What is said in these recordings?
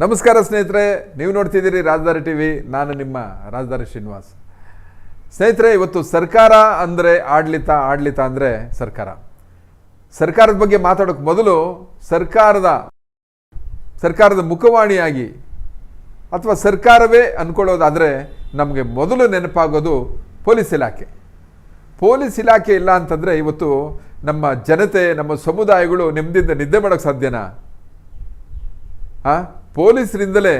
ನಮಸ್ಕಾರ ಸ್ನೇಹಿತರೆ, ನೀವು ನೋಡ್ತಿದ್ದೀರಿ ರಾಜಧಾರಿ ಟಿ ವಿ, ನಾನು ನಿಮ್ಮ ರಾಜಧಾರಿ ಶ್ರೀನಿವಾಸ್. ಸ್ನೇಹಿತರೆ, ಇವತ್ತು ಸರ್ಕಾರ ಅಂದರೆ ಆಡಳಿತ ಆಡಳಿತ ಅಂದರೆ ಸರ್ಕಾರ. ಸರ್ಕಾರದ ಬಗ್ಗೆ ಮಾತಾಡೋಕ್ಕೆ ಮೊದಲು ಸರ್ಕಾರದ ಸರ್ಕಾರದ ಮುಖವಾಣಿಯಾಗಿ ಅಥವಾ ಸರ್ಕಾರವೇ ಅಂದ್ಕೊಳ್ಳೋದಾದರೆ ನಮಗೆ ಮೊದಲು ನೆನಪಾಗೋದು ಪೊಲೀಸ್ ಇಲಾಖೆ. ಪೊಲೀಸ್ ಇಲಾಖೆ ಇಲ್ಲ ಅಂತಂದರೆ ಇವತ್ತು ನಮ್ಮ ಜನತೆ, ನಮ್ಮ ಸಮುದಾಯಗಳು ನೆಮ್ಮದಿಯಿಂದ ನಿದ್ದೆ ಮಾಡೋಕ್ಕೆ ಸಾಧ್ಯನಾ? ಆ ಪೊಲೀಸರಿಂದಲೇ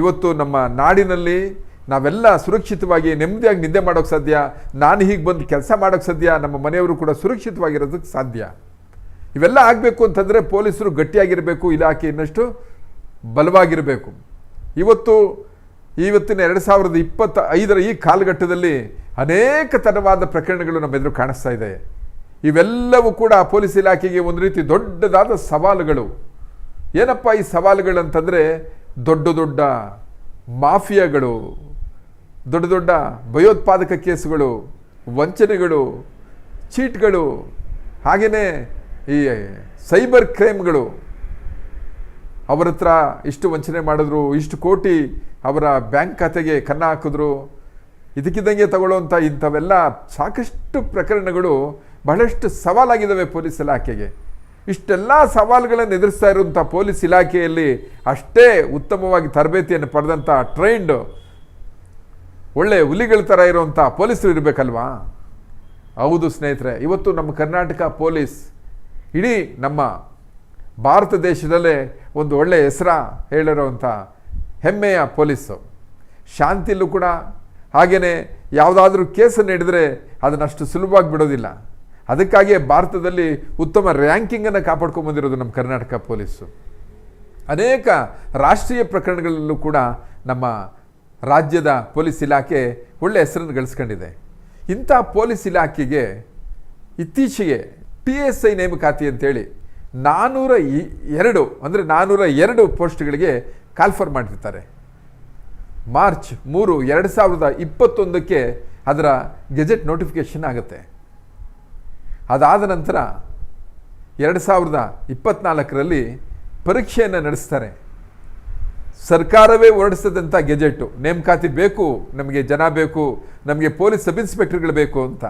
ಇವತ್ತು ನಮ್ಮ ನಾಡಿನಲ್ಲಿ ನಾವೆಲ್ಲ ಸುರಕ್ಷಿತವಾಗಿ ನೆಮ್ಮದಿಯಾಗಿ ನಿದ್ದೆ ಮಾಡೋಕ್ಕೆ ಸಾಧ್ಯ? ನಾನು ಹೀಗೆ ಬಂದು ಕೆಲಸ ಮಾಡೋಕ್ಕೆ ಸಾಧ್ಯ? ನಮ್ಮ ಮನೆಯವರು ಕೂಡ ಸುರಕ್ಷಿತವಾಗಿರೋದಕ್ಕೆ ಸಾಧ್ಯ? ಇವೆಲ್ಲ ಆಗಬೇಕು ಅಂತಂದರೆ ಪೊಲೀಸರು ಗಟ್ಟಿಯಾಗಿರಬೇಕು, ಇಲಾಖೆ ಇನ್ನಷ್ಟು ಬಲವಾಗಿರಬೇಕು. ಇವತ್ತು ಇವತ್ತಿನ ಎರಡು ಸಾವಿರದ ಇಪ್ಪತ್ತ ಐದರ ಈ ಕಾಲಘಟ್ಟದಲ್ಲಿ ಅನೇಕ ತರವಾದ ಪ್ರಕರಣಗಳು ನಮ್ಮ ಎದುರು ಕಾಣಿಸ್ತಾ ಇದೆ. ಇವೆಲ್ಲವೂ ಕೂಡ ಪೊಲೀಸ್ ಇಲಾಖೆಗೆ ಒಂದು ರೀತಿ ದೊಡ್ಡದಾದ ಸವಾಲುಗಳು. ಏನಪ್ಪ ಈ ಸವಾಲುಗಳಂತಂದರೆ ದೊಡ್ಡ ದೊಡ್ಡ ಮಾಫಿಯಾಗಳು, ದೊಡ್ಡ ದೊಡ್ಡ ಭಯೋತ್ಪಾದಕ ಕೇಸುಗಳು, ವಂಚನೆಗಳು, ಚೀಟ್ಗಳು ಹಾಗೆಯೇ ಈ ಸೈಬರ್ ಕ್ರೈಮ್ಗಳು. ಅವರ ಹತ್ರ ಇಷ್ಟು ವಂಚನೆ ಮಾಡಿದ್ರು, ಇಷ್ಟು ಕೋಟಿ ಅವರ ಬ್ಯಾಂಕ್ ಖಾತೆಗೆ ಕನ್ನ ಹಾಕಿದ್ರು. ಇದಕ್ಕಿದ್ದಂಗೆ ತಗೊಳ್ಳುವಂಥ ಇಂಥವೆಲ್ಲ ಸಾಕಷ್ಟು ಪ್ರಕರಣಗಳು ಬಹಳಷ್ಟು ಸವಾಲಾಗಿದ್ದಾವೆ ಪೊಲೀಸ್ ಇಲಾಖೆಗೆ. ಇಷ್ಟೆಲ್ಲ ಸವಾಲುಗಳನ್ನು ಎದುರಿಸ್ತಾ ಇರುವಂಥ ಪೊಲೀಸ್ ಇಲಾಖೆಯಲ್ಲಿ ಅಷ್ಟೇ ಉತ್ತಮವಾಗಿ ತರಬೇತಿಯನ್ನು ಪಡೆದಂಥ ಟ್ರೈನ್ಡ್ ಒಳ್ಳೆ ಹುಲಿಗಳ ಥರ ಇರುವಂಥ ಪೊಲೀಸರು ಇರಬೇಕಲ್ವಾ? ಹೌದು ಸ್ನೇಹಿತರೆ, ಇವತ್ತು ನಮ್ಮ ಕರ್ನಾಟಕ ಪೊಲೀಸ್ ಇಡೀ ನಮ್ಮ ಭಾರತ ದೇಶದಲ್ಲೇ ಒಂದು ಒಳ್ಳೆಯ ಹೆಸರ ಹೇಳಿರುವಂಥ ಹೆಮ್ಮೆಯ ಪೊಲೀಸು. ಶಾಂತಿಲೂ ಕೂಡ ಹಾಗೆಯೇ ಯಾವುದಾದ್ರೂ ಕೇಸನ್ನು ಹಿಡಿದ್ರೆ ಅದನ್ನಷ್ಟು ಸುಲಭವಾಗಿ ಬಿಡೋದಿಲ್ಲ. ಅದಕ್ಕಾಗಿಯೇ ಭಾರತದಲ್ಲಿ ಉತ್ತಮ ರ್ಯಾಂಕಿಂಗನ್ನು ಕಾಪಾಡ್ಕೊಂಬಂದಿರೋದು ನಮ್ಮ ಕರ್ನಾಟಕ ಪೊಲೀಸು. ಅನೇಕ ರಾಷ್ಟ್ರೀಯ ಪ್ರಕರಣಗಳಲ್ಲೂ ಕೂಡ ನಮ್ಮ ರಾಜ್ಯದ ಪೊಲೀಸ್ ಇಲಾಖೆ ಒಳ್ಳೆಯ ಹೆಸರನ್ನು ಗಳಿಸ್ಕೊಂಡಿದೆ. ಇಂಥ ಪೊಲೀಸ್ ಇಲಾಖೆಗೆ ಇತ್ತೀಚೆಗೆ ಪಿ ಎಸ್ ಐ ನೇಮಕಾತಿ ಅಂತೇಳಿ ನಾನ್ನೂರ ಎರಡು, ಅಂದರೆ ನಾನ್ನೂರ ಎರಡು ಪೋಸ್ಟ್ಗಳಿಗೆ ಕಾಲ್ಫರ್ ಮಾಡಿರ್ತಾರೆ. ಮಾರ್ಚ್ ಮೂರು, ಎರಡು ಸಾವಿರದ ಇಪ್ಪತ್ತೊಂದಕ್ಕೆ ಅದರ ಗೆಜೆಟ್ ನೋಟಿಫಿಕೇಷನ್ ಆಗುತ್ತೆ. ಅದಾದ ನಂತರ ಎರಡು ಸಾವಿರದ ಇಪ್ಪತ್ನಾಲ್ಕರಲ್ಲಿ ಪರೀಕ್ಷೆಯನ್ನು ನಡೆಸ್ತಾರೆ. ಸರ್ಕಾರವೇ ಹೊರಡಿಸಿದಂಥ ಗೆಜೆಟು ನೇಮಕಾತಿ ಬೇಕು, ನಮಗೆ ಜನ ಬೇಕು, ನಮಗೆ ಪೊಲೀಸ್ ಸಬ್ ಇನ್ಸ್ಪೆಕ್ಟರ್ಗಳು ಬೇಕು ಅಂತ.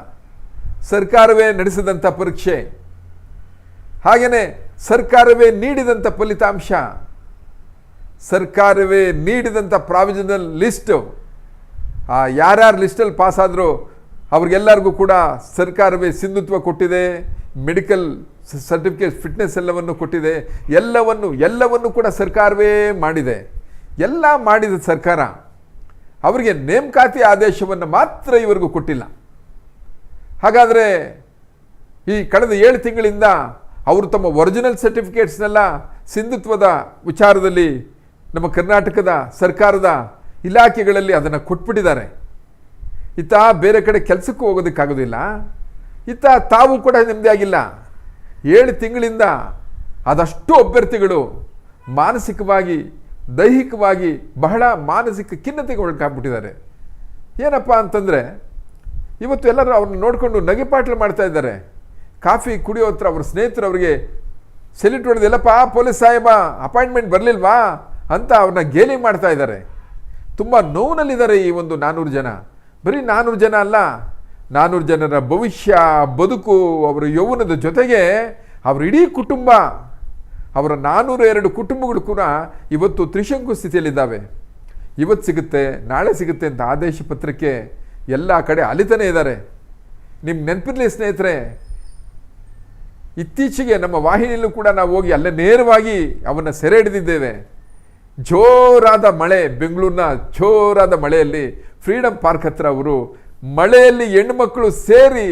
ಸರ್ಕಾರವೇ ನಡೆಸಿದಂಥ ಪರೀಕ್ಷೆ. ಹಾಗೆಯೇ ಸರ್ಕಾರವೇ ನೀಡಿದಂಥ ಫಲಿತಾಂಶ, ಸರ್ಕಾರವೇ ನೀಡಿದಂಥ ಪ್ರಾವಿಜನಲ್ ಲಿಸ್ಟು ಆ ಯಾರ್ಯಾರು ಲಿಸ್ಟಲ್ಲಿ ಪಾಸಾದರೂ ಅವ್ರಿಗೆಲ್ಲರಿಗೂ ಕೂಡ ಸರ್ಕಾರವೇ ಸಿಂಧುತ್ವ ಕೊಟ್ಟಿದೆ ಮೆಡಿಕಲ್ ಸರ್ಟಿಫಿಕೇಟ್ ಫಿಟ್ನೆಸ್ ಎಲ್ಲವನ್ನು ಕೊಟ್ಟಿದೆ, ಎಲ್ಲವನ್ನು ಎಲ್ಲವನ್ನು ಕೂಡ ಸರ್ಕಾರವೇ ಮಾಡಿದೆ. ಎಲ್ಲ ಮಾಡಿದ ಸರ್ಕಾರ ಅವರಿಗೆ ನೇಮಕಾತಿ ಆದೇಶವನ್ನು ಮಾತ್ರ ಇವರಿಗೂ ಕೊಟ್ಟಿಲ್ಲ. ಹಾಗಾದರೆ ಈ ಕಳೆದ ಏಳು ತಿಂಗಳಿಂದ ಅವರು ತಮ್ಮ ಒರಿಜಿನಲ್ ಸರ್ಟಿಫಿಕೇಟ್ಸ್ನೆಲ್ಲ ಸಿಂಧುತ್ವದ ವಿಚಾರದಲ್ಲಿ ನಮ್ಮ ಕರ್ನಾಟಕದ ಸರ್ಕಾರದ ಇಲಾಖೆಗಳಲ್ಲಿ ಅದನ್ನು ಕೊಟ್ಬಿಟ್ಟಿದ್ದಾರೆ. ಇತ್ತ ಬೇರೆ ಕಡೆ ಕೆಲಸಕ್ಕೂ ಹೋಗೋದಕ್ಕಾಗೋದಿಲ್ಲ. ಇತ್ತ ತಾವು ಕೂಡ ನೆಮ್ಮದಿಯಾಗಿಲ್ಲ. ಏಳು ತಿಂಗಳಿಂದ ಅದಷ್ಟು ಅಭ್ಯರ್ಥಿಗಳು ಮಾನಸಿಕವಾಗಿ, ದೈಹಿಕವಾಗಿ ಬಹಳ ಮಾನಸಿಕ ಖಿನ್ನತೆಗೆ ಒಳಗಾಗ್ಬಿಟ್ಟಿದ್ದಾರೆ. ಏನಪ್ಪ ಅಂತಂದರೆ, ಇವತ್ತು ಎಲ್ಲರೂ ಅವ್ರನ್ನ ನೋಡಿಕೊಂಡು ನಗೆಪಾಟ್ಲು ಮಾಡ್ತಾ ಇದ್ದಾರೆ. ಕಾಫಿ ಕುಡಿಯೋ ಹತ್ರ ಅವ್ರ ಸ್ನೇಹಿತರು ಅವರಿಗೆ ಸೆಲ್ಯೂಟ್ ಹೊಡೆದು, ಎಲ್ಲಪ್ಪ, ಪೊಲೀಸ್ ಸಾಹೇಬ, ಅಪಾಯಿಂಟ್ಮೆಂಟ್ ಬರಲಿಲ್ವಾ? ಅಂತ ಅವ್ರನ್ನ ಗೇಲಿ ಮಾಡ್ತಾ ಇದ್ದಾರೆ. ತುಂಬ ನೋವಿನಲ್ಲಿದ್ದಾರೆ ಈ ಒಂದು ನಾನ್ನೂರು ಜನ. ಬರೀ ನಾನ್ನೂರು ಜನ ಅಲ್ಲ ನಾನ್ನೂರು ಜನರ ಭವಿಷ್ಯ, ಬದುಕು, ಅವರ ಯೌವನದ ಜೊತೆಗೆ ಅವರ ಇಡೀ ಕುಟುಂಬ, ಅವರ ನಾನ್ನೂರ ಎರಡು ಕುಟುಂಬಗಳು ಕೂಡ ಇವತ್ತು ತ್ರಿಶಂಕು ಸ್ಥಿತಿಯಲ್ಲಿದ್ದಾವೆ. ಇವತ್ತು ಸಿಗುತ್ತೆ, ನಾಳೆ ಸಿಗುತ್ತೆ ಅಂತ ಆದೇಶ ಪತ್ರಕ್ಕೆ ಎಲ್ಲ ಕಡೆ ಅಲಿತನೇ ಇದ್ದಾರೆ. ನಿಮ್ಮ ನೆನಪಿರಲಿ ಸ್ನೇಹಿತರೆ, ಇತ್ತೀಚೆಗೆ ನಮ್ಮ ವಾಹಿನಿಯಲ್ಲೂ ಕೂಡ ನಾವು ಹೋಗಿ ಅಲ್ಲೇ ನೇರವಾಗಿ ಅವನ್ನು ಸೆರೆ ಹಿಡಿದಿದ್ದೇವೆ. ಜೋರಾದ ಮಳೆ, ಬೆಂಗಳೂರಿನ ಜೋರಾದ ಮಳೆಯಲ್ಲಿ ಫ್ರೀಡಮ್ ಪಾರ್ಕ್ ಹತ್ರ ಅವರು ಮಳೆಯಲ್ಲಿ ಹೆಣ್ಣುಮಕ್ಕಳು ಸೇರಿ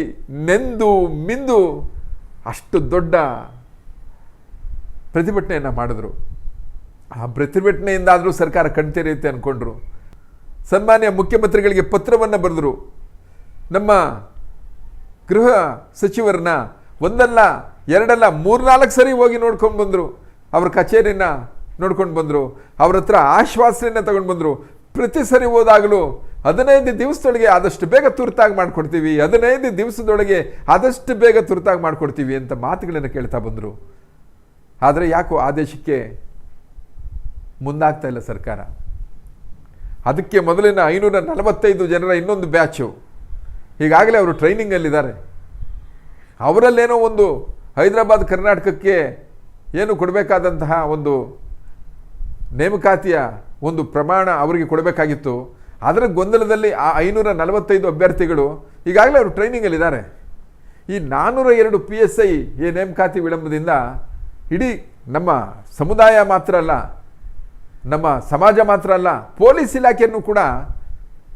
ನೆಂದು, ಮಿಂದು ಅಷ್ಟು ದೊಡ್ಡ ಪ್ರತಿಭಟನೆಯನ್ನು ಮಾಡಿದ್ರು. ಆ ಪ್ರತಿಭಟನೆಯಿಂದಾದರೂ ಸರ್ಕಾರ ಕಣ್ತೆರೆಯುತ್ತೆ ಅಂದ್ಕೊಂಡ್ರು ಸನ್ಮಾನ್ಯ ಮುಖ್ಯಮಂತ್ರಿಗಳಿಗೆ ಪತ್ರವನ್ನು ಬರೆದರು. ನಮ್ಮ ಗೃಹ ಸಚಿವರನ್ನ ಒಂದಲ್ಲ, ಎರಡಲ್ಲ, ಮೂರ್ನಾಲ್ಕು ಸರಿ ಹೋಗಿ ನೋಡ್ಕೊಂಡು ಬಂದರು. ಅವ್ರ ಕಚೇರಿನ ನೋಡ್ಕೊಂಡು ಬಂದರು. ಅವ್ರ ಹತ್ರ ಆಶ್ವಾಸನೆಯನ್ನು ತಗೊಂಡು ಬಂದರು. ಪ್ರತಿ ಸರಿ ಹೋದಾಗಲೂ ಹದಿನೈದು ದಿವಸದೊಳಗೆ ಆದಷ್ಟು ಬೇಗ ತುರ್ತಾಗಿ ಮಾಡಿಕೊಡ್ತೀವಿ. ಹದಿನೈದು ದಿವಸದೊಳಗೆ ಆದಷ್ಟು ಬೇಗ ತುರ್ತಾಗಿ ಮಾಡಿಕೊಡ್ತೀವಿ ಅಂತ ಮಾತುಗಳನ್ನು ಕೇಳ್ತಾ ಬಂದರು. ಆದರೆ ಯಾಕೋ ಆದೇಶಕ್ಕೆ ಮುಂದಾಗ್ತಾ ಇಲ್ಲ ಸರ್ಕಾರ. ಅದಕ್ಕೆ ಮೊದಲಿನ ಐನೂರ ನಲವತ್ತೈದು ಜನರ ಇನ್ನೊಂದು ಬ್ಯಾಚು. ಈಗಾಗಲೇ ಅವರು ಟ್ರೈನಿಂಗಲ್ಲಿದ್ದಾರೆ. ಅವರಲ್ಲೇನೋ ಒಂದು ಹೈದರಾಬಾದ್ ಕರ್ನಾಟಕಕ್ಕೆ ಏನು ಕೊಡಬೇಕಾದಂತಹ ಒಂದು ನೇಮಕಾತಿಯ ಒಂದು ಪ್ರಮಾಣ ಅವರಿಗೆ ಕೊಡಬೇಕಾಗಿತ್ತು. ಅದರ ಗೊಂದಲದಲ್ಲಿ ಆ ಐನೂರ ನಲವತ್ತೈದು ಅಭ್ಯರ್ಥಿಗಳು ಈಗಾಗಲೇ ಅವರು ಟ್ರೈನಿಂಗಲ್ಲಿದ್ದಾರೆ ಈ ನಾನ್ನೂರ ಎರಡು ಪಿ ಎಸ್ ಐ ಈ ನೇಮಕಾತಿ ವಿಳಂಬದಿಂದ ಇಡೀ ನಮ್ಮ ಸಮುದಾಯ ಮಾತ್ರ ಅಲ್ಲ, ನಮ್ಮ ಸಮಾಜ ಮಾತ್ರ ಅಲ್ಲ, ಪೊಲೀಸ್ ಇಲಾಖೆಯನ್ನು ಕೂಡ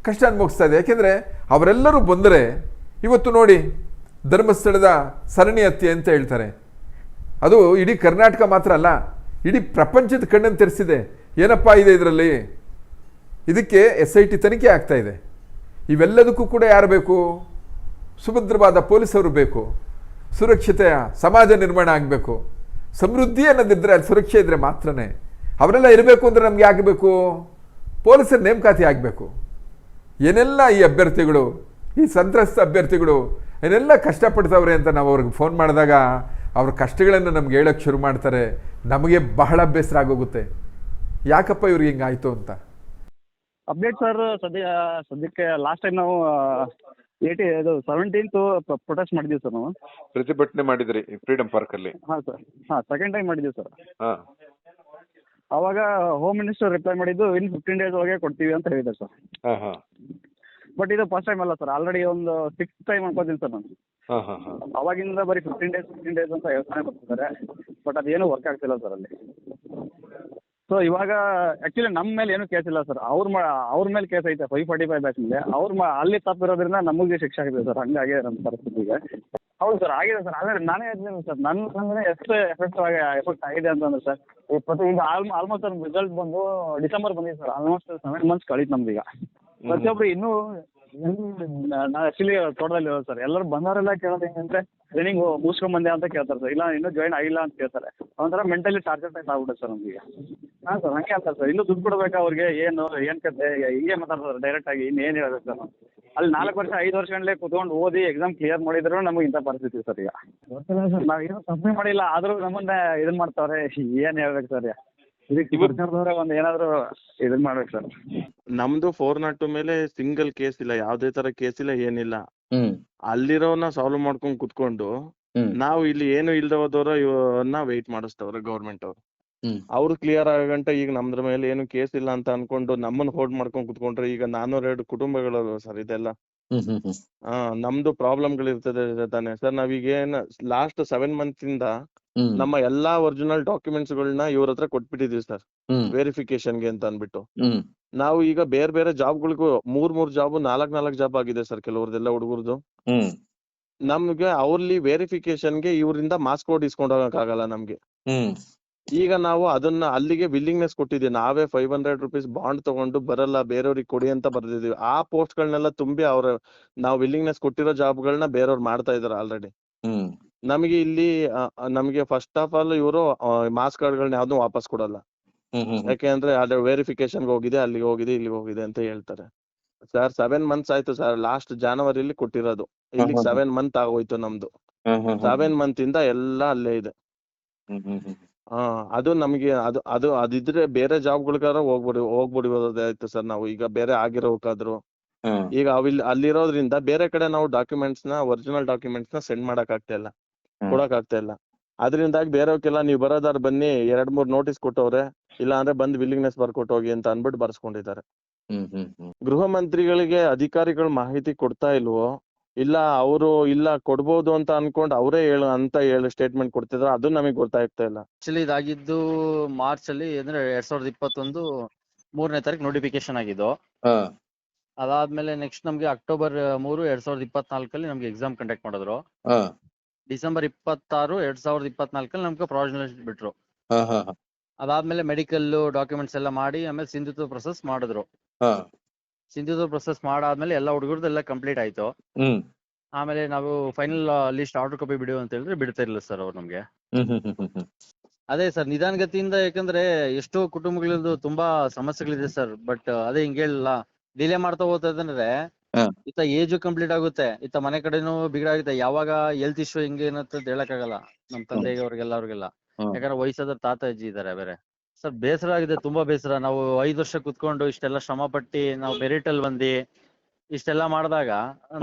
ಕಷ್ಟ ಅನುಭವಿಸ್ತಾ ಇದೆ. ಯಾಕೆಂದರೆ ಅವರೆಲ್ಲರೂ ಬಂದರೆ ಇವತ್ತು ನೋಡಿ ಧರ್ಮಸ್ಥಳದ ಸರಣಿ ಹತ್ಯೆ ಅಂತ ಹೇಳ್ತಾರೆ. ಅದು ಇಡೀ ಕರ್ನಾಟಕ ಮಾತ್ರ ಅಲ್ಲ ಇಡೀ ಪ್ರಪಂಚದ ಕಣ್ಣನ್ನು ತೆರೆಸಿದೆ. ಏನಪ್ಪ ಇದೆ ಇದರಲ್ಲಿ? ಇದಕ್ಕೆ ಎಸ್ ಐ ಟಿ ತನಿಖೆ ಆಗ್ತಾ ಇದೆ. ಇವೆಲ್ಲದಕ್ಕೂ ಕೂಡ ಯಾರು ಬೇಕು? ಸುಭದ್ರವಾದ ಪೊಲೀಸರು ಬೇಕು. ಸುರಕ್ಷತೆಯ ಸಮಾಜ ನಿರ್ಮಾಣ ಆಗಬೇಕು. ಸಮೃದ್ಧಿ ಅನ್ನೋದಿದ್ದರೆ ಅಲ್ಲಿ ಸುರಕ್ಷೆ ಇದ್ದರೆ ಮಾತ್ರನೇ. ಅವರೆಲ್ಲ ಇರಬೇಕು ಅಂದರೆ ನಮಗೆ ಆಗಬೇಕು ಪೊಲೀಸರ ನೇಮಕಾತಿ ಆಗಬೇಕು ಏನೆಲ್ಲ ಈ ಅಭ್ಯರ್ಥಿಗಳು, ಈ ಸಂತ್ರಸ್ತ ಅಭ್ಯರ್ಥಿಗಳು, ಏನೆಲ್ಲ ಕಷ್ಟಪಡ್ತಾವ್ರೆ ಅಂತ ನಾವು ಅವ್ರಿಗೆ ಫೋನ್ ಮಾಡಿದಾಗ ಅವ್ರ ಕಷ್ಟಗಳನ್ನು ನಮ್ಗೆ ಹೇಳೋಕ್ಕೆ ಶುರು ಮಾಡ್ತಾರೆ ನಮಗೆ ಬಹಳ ಬೇಸರ ಆಗೋಗುತ್ತೆ. ಯಾಕಪ್ಪ ಇವ್ರಿಗೆ ಹಿಂಗಾಯ್ತು ಅಂತ? ಅಪ್ಡೇಟ್ ಸರ್ ಸದ್ಯ ಸದ್ಯಕ್ಕೆ ಲಾಸ್ಟ್ ಟೈಮ್ ನಾವು ಏಯ್ಟಿ ಇದು ಸೆವೆಂಟೀನ್ತು ಪ್ರೊಟೆಸ್ಟ್ ಮಾಡಿದ್ದೀವಿ ಸರ್ ನಾವು. ಪ್ರತಿಭಟನೆ ಮಾಡಿದ್ರಿ ಫ್ರೀಡಮ್ ಪಾರ್ಕಲ್ಲಿ ಹಾಂ ಸರ್ ಹಾಂ ಸೆಕೆಂಡ್ ಟೈಮ್ ಮಾಡಿದ್ದೀವಿ ಸರ್. ಹಾ. ಅವಾಗ ಹೋಮ್ ಮಿನಿಸ್ಟರ್ ರಿಪ್ಲೈ ಮಾಡಿದ್ದು ಇನ್ ಫಿಫ್ಟೀನ್ ಡೇಸ್ ಒಳಗೆ ಕೊಡ್ತೀವಿ ಅಂತ ಹೇಳಿದ್ದಾರೆ ಸರ್. ಹಾ ಹಾಂ. ಬಟ್ ಇದು ಫಸ್ಟ್ ಟೈಮ್ ಅಲ್ಲ ಸರ್ ಆಲ್ರೆಡಿ ಒಂದು ಸಿಕ್ಸ್ ಟೈಮ್ ಅನ್ಕೋತೀನಿ ಸರ್ ನಾನು. ಹಾಂ ಹಾಂ ಹಾಂ. ಅವಾಗಿಂದ ಬರೀ ಫಿಫ್ಟೀನ್ ಡೇಸ್ ಫಿಫ್ಟೀನ್ ಡೇಸ್ ಅಂತ ಯೋಚನೆ ಬರ್ತಿದ್ದಾರೆ ಬಟ್ ಅದೇನು ವರ್ಕ್ ಆಗ್ತಿಲ್ಲ ಸರ್ ಅಲ್ಲಿ. ಸೊ ಇವಾಗ ಆ್ಯಕ್ಚುಲಿ ನಮ್ಮ ಮೇಲೆ ಏನು ಕೇಸ್ ಇಲ್ಲ ಸರ್ ಅವ್ರ ಮಾ ಅವ್ರ ಮೇಲೆ ಕೇಸ್ ಐತೆ ಫೈವ್ ಫಾರ್ಟಿ ಫೈವ್ ಬ್ಯಾಚ್ ಮೇಲೆ. ಅವ್ರ ಮಾ ಅಲ್ಲಿ ತಪ್ಪಿರೋದ್ರಿಂದ ನಮಗೆ ಶಿಕ್ಷೆ ಆಗಿದೆ ಸರ್ ಹಂಗಾಗಿದೆ ನಮ್ಮ ಪರಿಸ್ಥಿತಿಗೆ ಹೌದು ಸರ್ ಆಗಿದೆ ಸರ್ ಆದರೆ ನಾನೇ ಹೇಳ್ತೀನಿ ಸರ್ ನನ್ನ ಅಂದರೆ ಎಷ್ಟು ಎಫೆಕ್ಟ್ ಆಗಿ ಎಫೆಕ್ಟ್ ಆಗಿದೆ ಅಂತಂದ್ರೆ ಸರ್ ಇಪ್ಪತ್ತು ಈಗ ಆಲ್ಮ ಆಲ್ಮೋಸ್ಟ್ ರಿಸಲ್ಟ್ ಬಂದು ಡಿಸೆಂಬರ್ ಬಂದಿದೆ ಸರ್ ಆಲ್ಮೋಸ್ಟ್ ಸೆವೆನ್ ಮಂತ್ಸ್ ಕಳೀತು ನಮ್ದು ಈಗ. ಪ್ರತಿಯೊಬ್ಬರು ಇನ್ನು ನಾವು ಆ್ಯಕ್ಚುಲಿ ತೋಟದಲ್ಲಿ ಇರೋದು ಸರ್ ಎಲ್ಲರೂ ಬಂದವರೆಲ್ಲ ಕೇಳೋದು ಹೆಂಗಂದ್ರೆ ಟ್ರೈನಿಂಗ್ ಮುಗಿಸ್ಕೊಂಡ್ ಬಂದ್ಯಾ ಅಂತ ಕೇಳ್ತಾರೆ ಸರ್ ಇಲ್ಲ ಇನ್ನೂ ಜಾಯ್ನ್ ಆಗಿಲ್ಲ ಅಂತ ಕೇಳ್ತಾರೆ. ಒಂಥರ ಮೆಂಟಲಿ ಟಾರ್ಚರ್ ಟೈಪ್ ಆಗ್ಬಿಡುತ್ತೆ ಸರ್ ನಮಗೆ ಹಾಂ ಸರ್ ಹಂಗೆ ಅಂತಾರೆ ಸರ್ ಇನ್ನೂ ದುಡ್ಡು ಕೊಡ್ಬೇಕಾ ಅವ್ರಿಗೆ? ಏನು? ಏನು ಕತೆ ಹಿಂಗೆ ಮಾತಾಡ್ತಾರೆ ಡೈರೆಕ್ಟ್ ಆಗಿ. ಇನ್ನು ಏನು ಹೇಳ್ಬೇಕು ಸರ್ ಅಲ್ಲಿ ನಾಲ್ಕು ವರ್ಷ ಐದು ವರ್ಷಗಳೇ ಕುತ್ಕೊಂಡು ಓದಿ ಎಕ್ಸಾಮ್ ಕ್ಲಿಯರ್ ಮಾಡಿದ್ರು ನಮಗೆ ಇಂಥ ಪರಿಸ್ಥಿತಿ ಸರ್ ಈಗ. ಗೊತ್ತಿಲ್ಲ ಸರ್ ನಾವು ಏನು ತಪ್ಪೇ ಮಾಡಿಲ್ಲ ಆದರೂ ನಮ್ಮನ್ನ ಇದನ್ನ ಮಾಡ್ತಾವ್ರೆ. ಏನು ಹೇಳ್ಬೇಕು ಸರ್ ಇದಕ್ಕೆ ಸರ್ಕಾರದವ್ರೆ ಒಂದು ಏನಾದರೂ ಮಾಡ್ಬೇಕು ಸರ್. ನಮ್ದು ಫೋರ್ ನಾಟ್ ಟು ಮೇಲೆ ಸಿಂಗಲ್ ಕೇಸ್ ಇಲ್ಲ ಯಾವ್ದೇ ತರ ಕೇಸ್ ಇಲ್ಲ ಏನಿಲ್ಲ. ಹ್ಮ್. ಅಲ್ಲಿರೋನ ಸಾಲ್ವ್ ಮಾಡ್ಕೊಂಡ್ ಕುತ್ಕೊಂಡು ಹ್ಮ್. ನಾವು ಇಲ್ಲಿ ಏನು ಇಲ್ದವದವ್ರ ಇವನ್ನ ವೆಯ್ಟ್ ಮಾಡಿಸ್ತವ್ರೆ ಗೌರ್ಮೆಂಟ್ ಅವ್ರು. ಹ್ಮ್. ಅವ್ರು ಕ್ಲಿಯರ್ ಆಗಂಟ ಈಗ ನಮ್ದ್ರ ಮೇಲೆ ಏನು ಕೇಸ್ ಇಲ್ಲ ಅಂತ ಅನ್ಕೊಂಡು ನಮ್ಮನ್ನ ಹೋಲ್ಡ್ ಮಾಡ್ಕೊಂಡ್ ಕುತ್ಕೊಂಡ್ರೆ ಈಗ ನಾನೂರೆರಡು ಕುಟುಂಬಗಳು ಸರ್ ಇದೆಲ್ಲ. ಹ್ಮ್ ಹ್ಮ್ ಹ್ಮ್. ಆ ನಮ್ದು ಪ್ರಾಬ್ಲಮ್ಗಳು ಇರ್ತದೆ ತಾನೆ. ಸರ್ ನಾವೀಗ ಏನ್ ಲಾಸ್ಟ್ ಸೆವೆನ್ ಮಂತ್ ಇಂದ ನಮ್ಮ ಎಲ್ಲಾ ಒರಿಜಿನಲ್ ಡಾಕ್ಯುಮೆಂಟ್ಸ್ ಗಳನ್ನ ಇವ್ರ ಹತ್ರ ಕೊಟ್ಬಿಟ್ಟಿದೀವಿ ಸರ್ ವೆರಿಫಿಕೇಶನ್ಗೆ ಅಂತ ಅನ್ಬಿಟ್ಟು ನಾವು ಈಗ ಬೇರೆ ಬೇರೆ ಜಾಬ್ಗಳಿಗೂ ಮೂರ್ ಮೂರ್ ಜಾಬ್ ನಾಲ್ಕ್ ನಾಲ್ಕ್ ಜಾಬ್ ಆಗಿದೆ ಸರ್ ಕೆಲವ್ರದೆಲ್ಲ ಹುಡುಗರದು. ನಮ್ಗೆ ಅವ್ರಲ್ಲಿ ವೆರಿಫಿಕೇಶನ್ಗೆ ಇವರಿಂದ ಮಾಸ್ಕ್ ಕೋಡ್ ಇಸ್ಕೊಂಡ್ ಹೋಗಕ್ಕಾಗಲ್ಲ ನಮ್ಗೆ ಈಗ ನಾವು ಅದನ್ನ ಅಲ್ಲಿಗೆ ವಿಲ್ಲಿಂಗ್ನೆಸ್ ಕೊಟ್ಟಿದ್ದೀವಿ. ನಾವೇ ಫೈವ್ ಹಂಡ್ರೆಡ್ ರುಪೀಸ್ ಬಾಂಡ್ ತಗೊಂಡು ಬರಲ್ಲ ಬೇರೆಯವ್ರಿಗೆ ಕೊಡಿ ಅಂತ ಬರ್ದಿದೀವಿ ಆ ಪೋಸ್ಟ್ ಗಳನ್ನೆಲ್ಲ ತುಂಬಿ ಅವ್ರ ನಾವು ವಿಲ್ಲಿಂಗ್ನೆಸ್ ಕೊಟ್ಟಿರೋ ಜಾಬ್ಗಳನ್ನ ಬೇರೆಯವ್ರು ಮಾಡ್ತಾ ಇದಾರೆ ಆಲ್ರೆಡಿ ನಮಗೆ ಇಲ್ಲಿ ನಮಗೆ ಫಸ್ಟ್ ಆಫ್ ಆಲ್ ಇವರು ಮಾಸ್ ಕಾರ್ಡ್ಗಳನ್ನ ಯಾವ್ದು ವಾಪಸ್ ಕೊಡಲ್ಲ. ಯಾಕೆಂದ್ರೆ ಅದು ವೆರಿಫಿಕೇಶನ್ ಹೋಗಿದೆ ಅಲ್ಲಿಗೆ ಹೋಗಿದೆ ಇಲ್ಲಿಗೆ ಹೋಗಿದೆ ಅಂತ ಹೇಳ್ತಾರೆ. ಸರ್ ಸೆವೆನ್ ಮಂತ್ಸ್ ಆಯ್ತು ಸರ್ ಲಾಸ್ಟ್ ಜಾನವರಿಲಿ ಕೊಟ್ಟಿರೋದು. ಇಲ್ಲಿ. ಸೆವೆನ್ ಮಂತ್ ಆಗೋಯ್ತು ನಮ್ದು. ಸೆವೆನ್ ಮಂತ್ ಇಂದ ಎಲ್ಲ ಅಲ್ಲೇ ಇದೆ. ಹಾ ಅದು ನಮಗೆ ಅದು ಅದು ಅದಿದ್ರೆ ಬೇರೆ ಜಾಬ್ಗಳಿಗಾರ ಹೋಗ್ಬಿಡಿ ಹೋಗ್ಬಿಡಿಬೋದಾಯ್ತು ಸರ್ ನಾವು. ಈಗ ಬೇರೆ ಆಗಿರೋಕಾದ್ರು. ಈಗ ಅವಿಲ್ ಅಲ್ಲಿರೋದ್ರಿಂದ ಬೇರೆ ಕಡೆ ನಾವು ಡಾಕ್ಯುಮೆಂಟ್ಸ್ನ ಒರಿಜಿನಲ್ ಡಾಕ್ಯುಮೆಂಟ್ಸ್ನ ಸೆಂಡ್ ಮಾಡಕ್ ಆಗ್ತಾ ಇಲ್ಲ. ಕೊಡಕ್ ಆಗ್ತಾ ಇಲ್ಲ. ಅದರಿಂದಾಗಿ ಬೇರೆಯವಕ್ಕೆಲ್ಲ ನೀವು ಬರೋದಾರ್ ಬನ್ನಿ ಎರಡ್ ಮೂರ್ ನೋಟಿಸ್ ಕೊಟ್ಟವ್ರೆ ಇಲ್ಲ ಅಂದ್ರೆ ಬಂದ್ ವಿಲ್ಲಿಂಗ್ನೆಸ್ ಬರ್ಕೊಟ್ಟು ಹೋಗಿ ಅಂತ ಅನ್ಬಿಟ್ಟು ಬರ್ಸ್ಕೊಂಡಿದ್ದಾರೆ. ಗೃಹ ಮಂತ್ರಿಗಳಿಗೆ ಅಧಿಕಾರಿಗಳು ಮಾಹಿತಿ ಕೊಡ್ತಾ ಇಲ್ವೋ ಇಲ್ಲ ಅವರು ಇಲ್ಲ ಕೊಡ್ಬೋದು ಅಂತ ಅನ್ಕೊಂಡ್ ಅವರೇ ಹೇಳು ಅಂತ ಹೇಳಿ ಸ್ಟೇಟ್ಮೆಂಟ್ ಕೊಡ್ತಿದ್ರು ಅದು ನಮಗೆ ಗೊತ್ತಾಗ್ತಾ ಇಲ್ಲ. ಆಕ್ಚುಲಿ ಇದಾಗಿದ್ದು ಮಾರ್ಚ್ ಅಲ್ಲಿ ಅಂದ್ರೆ ಎರಡ್ ಸಾವಿರದ ಇಪ್ಪತ್ತೊಂದು ಮೂರನೇ ತಾರೀಕು ನೋಟಿಫಿಕೇಶನ್ ಆಗಿದ್ದು. ಅದಾದ್ಮೇಲೆ ನೆಕ್ಸ್ಟ್ ನಮ್ಗೆ ಅಕ್ಟೋಬರ್ ಮೂರು ಎರಡ್ ಸಾವಿರದ ಇಪ್ಪತ್ನಾಲ್ಕಲ್ಲಿ ನಮ್ಗೆ ಎಕ್ಸಾಮ್ ಕಂಡಕ್ಟ್ ಮಾಡಿದ್ರು. ಹಾ. ಡಿಸೆಂಬರ್ ಇಪ್ಪತ್ತಾರು ಎರಡ್ ಸಾವಿರದ ಇಪ್ಪತ್ನಾಲ್ಕಲ್ಲಿ ನಮ್ಗೆ ಪ್ರಾವಿಷನಲ್ ಬಿಟ್ರು. ಹಾ ಹಾ ಹಾ. ಅದಾದ್ಮೇಲೆ ಮೆಡಿಕಲ್ ಡಾಕ್ಯುಮೆಂಟ್ಸ್ ಎಲ್ಲ ಮಾಡಿ ಆಮೇಲೆ ಸಿಂಧುತ್ವ ಪ್ರೊಸೆಸ್ ಮಾಡಿದ್ರು. ಸಿಂಧುತ್ವ ಪ್ರೊಸೆಸ್ ಮಾಡಾದ್ಮೇಲೆ ಎಲ್ಲ ಹುಡುಗರದ್ದು ಎಲ್ಲ ಕಂಪ್ಲೀಟ್ ಆಯ್ತು ಆಮೇಲೆ ನಾವು ಫೈನಲ್ ಲಿಸ್ಟ್ ಆರ್ಡರ್ ಕಾಪಿ ಬಿಡು ಅಂತ ಹೇಳಿದ್ರೆ ಬಿಡ್ತಾ ಇರಲಿಲ್ಲ ಸರ್ ಅವ್ರು ನಮ್ಗೆ. ಅದೇ ಸರ್ ನಿಧಾನಗತಿಯಿಂದ ಯಾಕಂದ್ರೆ ಎಷ್ಟೋ ಕುಟುಂಬಗಳದ್ದು ತುಂಬಾ ಸಮಸ್ಯೆಗಳಿದೆ ಸರ್ ಬಟ್ ಅದೇ ಹಿಂಗ್ ಹೇಳಿಲ್ಲ. ಡಿಲೇ ಮಾಡ್ತಾ ಹೋಗ್ತದಂದ್ರೆ ಹಾ. ಇತ್ತ ಏಜ್ ಕಂಪ್ಲೀಟ್ ಆಗುತ್ತೆ. ಈತ ಮನೆ ಕಡೆನೂ ಬಿಗಡ ಆಗುತ್ತೆ. ಯಾವಾಗ ಹೆಲ್ತ್ ಇಶ್ಯೂ ಹೆಂಗೆ ಏನಂತ ಹೇಳಕ್ಕಾಗಲ್ಲ. ನಮ್ ತಂದೆಗೆ ಅವ್ರಿಗೆಲ್ಲ ಅವ್ರಿಗೆಲ್ಲ ಹ್ಮ್. ಯಾಕಂದ್ರೆ ವಯಸ್ಸಾದ ತಾತ ಅಜ್ಜಿ ಇದಾರೆ ಬೇರೆ. ಸರ್ ಬೇಸರ ಆಗಿದೆ ತುಂಬಾ ಬೇಸರ. ನಾವು ಐದು ವರ್ಷ ಕುತ್ಕೊಂಡು ಇಷ್ಟೆಲ್ಲ ಶ್ರಮ ಪಟ್ಟಿ ನಾವು ಬೆರಿಟಲ್ ಬಂದಿ ಇಷ್ಟೆಲ್ಲ ಮಾಡಿದಾಗ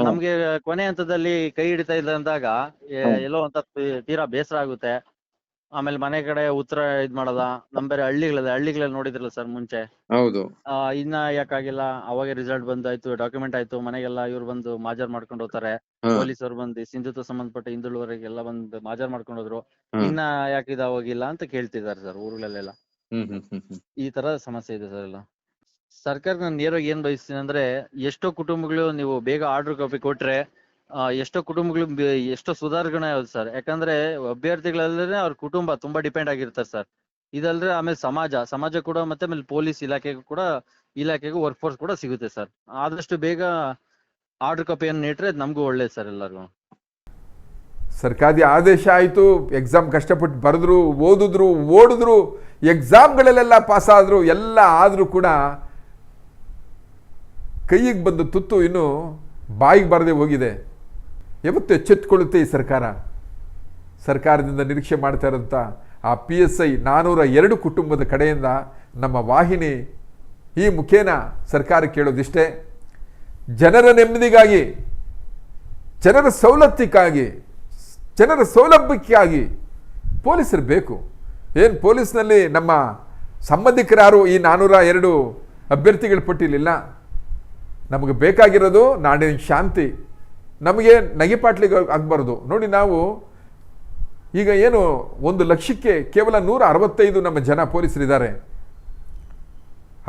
ನಮ್ಗೆ ಕೊನೆ ಹಂತದಲ್ಲಿ ಕೈ ಹಿಡಿತಾ ಇಲ್ಲ ಅಂದಾಗ ಎ-. ಎಲ್ಲೋ ಅಂತ ತೀರಾ ಬೇಸರ ಆಗುತ್ತೆ. ಆಮೇಲೆ ಮನೆ ಕಡೆ ಉತ್ತರ ಇದ್ ಮಾಡದ ನಮ್ ಬೇರೆ ಹಳ್ಳಿಗಳಿದೆ ಹಳ್ಳಿಗಳಲ್ಲಿ ನೋಡಿದ್ರಲ್ಲ ಸರ್ ಮುಂಚೆ? ಹೌದು. ಆ, ಇನ್ನ ಯಾಕಾಗಿಲ್ಲ ಅವಾಗ ರಿಸಲ್ಟ್ ಬಂದಾಯ್ತು ಡಾಕ್ಯುಮೆಂಟ್ ಆಯ್ತು ಮನೆಗೆಲ್ಲ ಇವ್ರು ಬಂದು ಮಾಜರ್ ಮಾಡ್ಕೊಂಡು ಹೋಗ್ತಾರೆ. ಪೊಲೀಸ್ ಪೊಲೀಸರು ಬಂದು ಸಿಂಧುತ್ವ ಸಂಬಂಧಪಟ್ಟ ಹಿಂದುಳುವರೆಗೆಲ್ಲ ಬಂದು ಮಾಜರ್ ಮಾಡ್ಕೊಂಡ್ ಹೋದ್ರು. ಹಾ. ಇನ್ನ ಯಾಕೆ ಇದಾವಾಗಿಲ್ಲ ಅಂತ ಕೇಳ್ತಿದ್ದಾರೆ ಸರ್ ಊರುಗಳಲ್ಲೆಲ್ಲ. ಹ್ಮ್ ಹ್ಮ್ ಹ್ಮ್ ಹ್ಮ್. ಈ ತರ ಸಮಸ್ಯೆ ಇದೆ ಸರ್ ಎಲ್ಲ. ಸರ್ಕಾರ ನಾನು ನೇರವಾಗಿ ಏನ್ ಬಯಸ್ತೀನಿ ಅಂದ್ರೆ ಎಷ್ಟೋ ಕುಟುಂಬಗಳು ನೀವು ಬೇಗ ಆರ್ಡರ್ ಕಾಪಿ ಕೊಟ್ರೆ ಎಷ್ಟೋ ಕುಟುಂಬಗಳು ಎಷ್ಟೋ ಸುಧಾರಣೆ ಆಗುತ್ತೆ ಸರ್. ಯಾಕಂದ್ರೆ ಅಭ್ಯರ್ಥಿಗಳಲ್ಲೇ ಅವ್ರ ಕುಟುಂಬ ತುಂಬಾ ಡಿಪೆಂಡ್ ಆಗಿರ್ತಾರೆ ಸರ್. ಇದಲ್ದ್ರೆ ಆಮೇಲೆ ಸಮಾಜ ಸಮಾಜ ಕೂಡ ಮತ್ತೆ ಆಮೇಲೆ ಪೊಲೀಸ್ ಇಲಾಖೆಗೂ ಕೂಡ, ಇಲಾಖೆಗೂ ವರ್ಕ್ ಫೋರ್ಸ್ ಕೂಡ ಸಿಗುತ್ತೆ ಸರ್. ಆದಷ್ಟು ಬೇಗ ಆರ್ಡರ್ ಕಾಪಿಯನ್ನು ನೀಟ್ರೆ ನಮಗೂ ಒಳ್ಳೇದು ಸರ್ ಎಲ್ಲರಿಗೂ. ಸರ್ಕಾರಿ ಆದೇಶ ಆಯಿತು ಎಕ್ಸಾಮ್ ಕಷ್ಟಪಟ್ಟು ಬರೆದ್ರು, ಓದಿದ್ರು, ಓಡಿದ್ರು ಎಕ್ಸಾಮ್ಗಳಲ್ಲೆಲ್ಲ ಪಾಸ್ ಆದರು, ಎಲ್ಲ ಆದರೂ ಕೂಡ ಕೈಗೆ ಬಂದು ತುತ್ತು ಇನ್ನು ಬಾಯಿಗೆ ಬರದೆ ಹೋಗಿದೆ. ಯಾವತ್ತು ಎಚ್ಚೆತ್ತುಕೊಳ್ಳುತ್ತೆ ಈ ಸರ್ಕಾರ? ಸರ್ಕಾರದಿಂದ ನಿರೀಕ್ಷೆ ಮಾಡ್ತಾ ಇರೋಂಥ ಆ ಪಿ ಎಸ್ ಐ ನಾನ್ನೂರ ಎರಡು ಕುಟುಂಬದ ಕಡೆಯಿಂದ ನಮ್ಮ ವಾಹಿನಿ ಈ ಮುಖೇನ ಸರ್ಕಾರ ಕೇಳೋದಿಷ್ಟೇ. ಜನರ ನೆಮ್ಮದಿಗಾಗಿ, ಜನರ ಸವಲತ್ತಿಗಾಗಿ, ಜನರ ಸೌಲಭ್ಯಕ್ಕಾಗಿ ಪೊಲೀಸರು ಬೇಕು. ಏನು ಪೊಲೀಸ್ನಲ್ಲಿ ನಮ್ಮ ಸಂಬಂಧಿಕರಾರು ಈ ನಾನ್ನೂರ ಎರಡು ಅಭ್ಯರ್ಥಿಗಳ ಪಟ್ಟಿಲಿಲ್ಲ ನಮಗೆ ಬೇಕಾಗಿರೋದು ನಾಡಿನ ಶಾಂತಿ. ನಮಗೆ ನಗೆಪಾಟ್ಲಿಗೆ ಆಗಬಾರ್ದು. ನೋಡಿ ನಾವು ಈಗ ಏನು ಒಂದು ಲಕ್ಷಕ್ಕೆ ಕೇವಲ ನೂರ ಅರವತ್ತೈದು ನಮ್ಮ ಜನ ಪೊಲೀಸರಿದ್ದಾರೆ.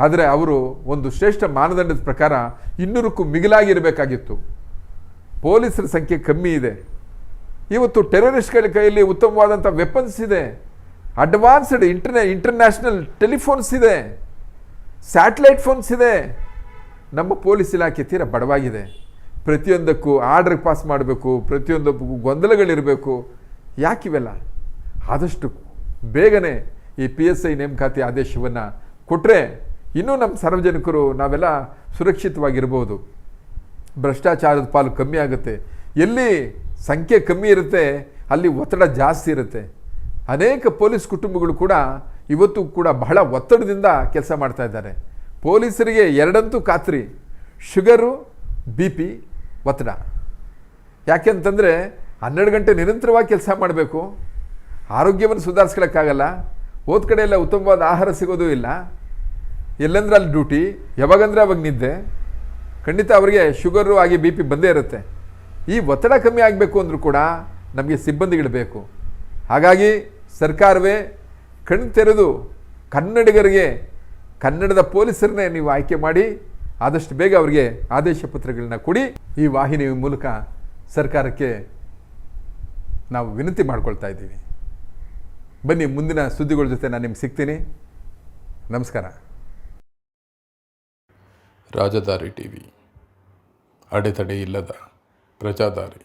ಆದರೆ ಅವರು ಒಂದು ಶ್ರೇಷ್ಠ ಮಾನದಂಡದ ಪ್ರಕಾರ ಇನ್ನೂರಕ್ಕೂ ಮಿಗಿಲಾಗಿರಬೇಕಾಗಿತ್ತು. ಪೊಲೀಸರ ಸಂಖ್ಯೆ ಕಮ್ಮಿ ಇದೆ. ಇವತ್ತು ಟೆರರಿಸ್ಟ್ಗಳ ಕೈಯಲ್ಲಿ ಉತ್ತಮವಾದಂಥ ವೆಪನ್ಸ್ ಇದೆ. ಅಡ್ವಾನ್ಸ್ಡ್ ಇಂಟರ್ನೆ ಇಂಟರ್ನ್ಯಾಷನಲ್ ಟೆಲಿಫೋನ್ಸ್ ಇದೆ. ಸ್ಯಾಟಲೈಟ್ ಫೋನ್ಸ್ ಇದೆ. ನಮ್ಮ ಪೊಲೀಸ್ ಇಲಾಖೆ ತೀರ ಬಡವಾಗಿದೆ. ಪ್ರತಿಯೊಂದಕ್ಕೂ ಆರ್ಡರ್ ಪಾಸ್ ಮಾಡಬೇಕು, ಪ್ರತಿಯೊಂದಕ್ಕೂ ಗೊಂದಲಗಳಿರಬೇಕು. ಯಾಕಿವೆಲ್ಲ ಆದಷ್ಟು ಬೇಗನೆ ಈ ಪಿ ಎಸ್ ಐ ನೇಮಕಾತಿ ಆದೇಶವನ್ನು ಕೊಟ್ಟರೆ ಇನ್ನೂ ನಮ್ಮ ಸಾರ್ವಜನಿಕರು ನಾವೆಲ್ಲ ಸುರಕ್ಷಿತವಾಗಿರ್ಬೋದು. ಭ್ರಷ್ಟಾಚಾರದ ಪಾಲು ಕಮ್ಮಿ ಆಗುತ್ತೆ. ಎಲ್ಲಿ ಸಂಖ್ಯೆ ಕಮ್ಮಿ ಇರುತ್ತೆ, ಅಲ್ಲಿ ಒತ್ತಡ ಜಾಸ್ತಿ ಇರುತ್ತೆ. ಅನೇಕ ಪೊಲೀಸ್ ಕುಟುಂಬಗಳು ಕೂಡ ಇವತ್ತು ಕೂಡ ಬಹಳ ಒತ್ತಡದಿಂದ ಕೆಲಸ ಮಾಡ್ತಾ ಇದ್ದಾರೆ. ಪೊಲೀಸರಿಗೆ ಎರಡಂತೂ ಖಾತ್ರಿ. ಶುಗರು, ಬಿ ಪಿ ಒತ್ತಡ. ಯಾಕೆಂತಂದರೆ ಹನ್ನೆರಡು ಗಂಟೆ ನಿರಂತರವಾಗಿ ಕೆಲಸ ಮಾಡಬೇಕು. ಆರೋಗ್ಯವನ್ನು ಸುಧಾರಿಸ್ಕೊಳ್ಳೋಕ್ಕಾಗಲ್ಲ. ಹೋದ ಕಡೆ ಉತ್ತಮವಾದ ಆಹಾರ ಸಿಗೋದೂ ಇಲ್ಲ. ಎಲ್ಲಂದ್ರೆ ಅಲ್ಲಿ ಡ್ಯೂಟಿ, ಯಾವಾಗಂದ್ರೆ ಅವಾಗ ನಿದ್ದೆ. ಖಂಡಿತ ಅವರಿಗೆ ಶುಗರು ಆಗಿ ಬಿ ಪಿ ಬಂದೇ ಇರುತ್ತೆ. ಈ ಒತ್ತಡ ಕಮ್ಮಿ ಆಗಬೇಕು ಅಂದರೂ ಕೂಡ ನಮಗೆ ಸಿಬ್ಬಂದಿಗಳು ಬೇಕು. ಹಾಗಾಗಿ ಸರ್ಕಾರವೇ ಕಣ್ಣು ತೆರೆದು ಕನ್ನಡಿಗರಿಗೆ, ಕನ್ನಡದ ಪೊಲೀಸರನ್ನೇ ನೀವು ಆಯ್ಕೆ ಮಾಡಿ ಆದಷ್ಟು ಬೇಗ ಅವರಿಗೆ ಆದೇಶ ಪತ್ರಗಳನ್ನ ಕೊಡಿ. ಈ ವಾಹಿನಿ ಮೂಲಕ ಸರ್ಕಾರಕ್ಕೆ ನಾವು ವಿನಂತಿ ಮಾಡ್ಕೊಳ್ತಾ ಇದ್ದೀವಿ. ಬನ್ನಿ, ಮುಂದಿನ ಸುದ್ದಿಗಳ ಜೊತೆ ನಾನು ನಿಮ್ಗೆ ಸಿಗ್ತೀನಿ. ನಮಸ್ಕಾರ. ರಾಜಧಾರಿ ಟಿ ವಿ ಅಡೆತಡೆ ಇಲ್ಲದ ಪ್ರಜಾದಾರಿ.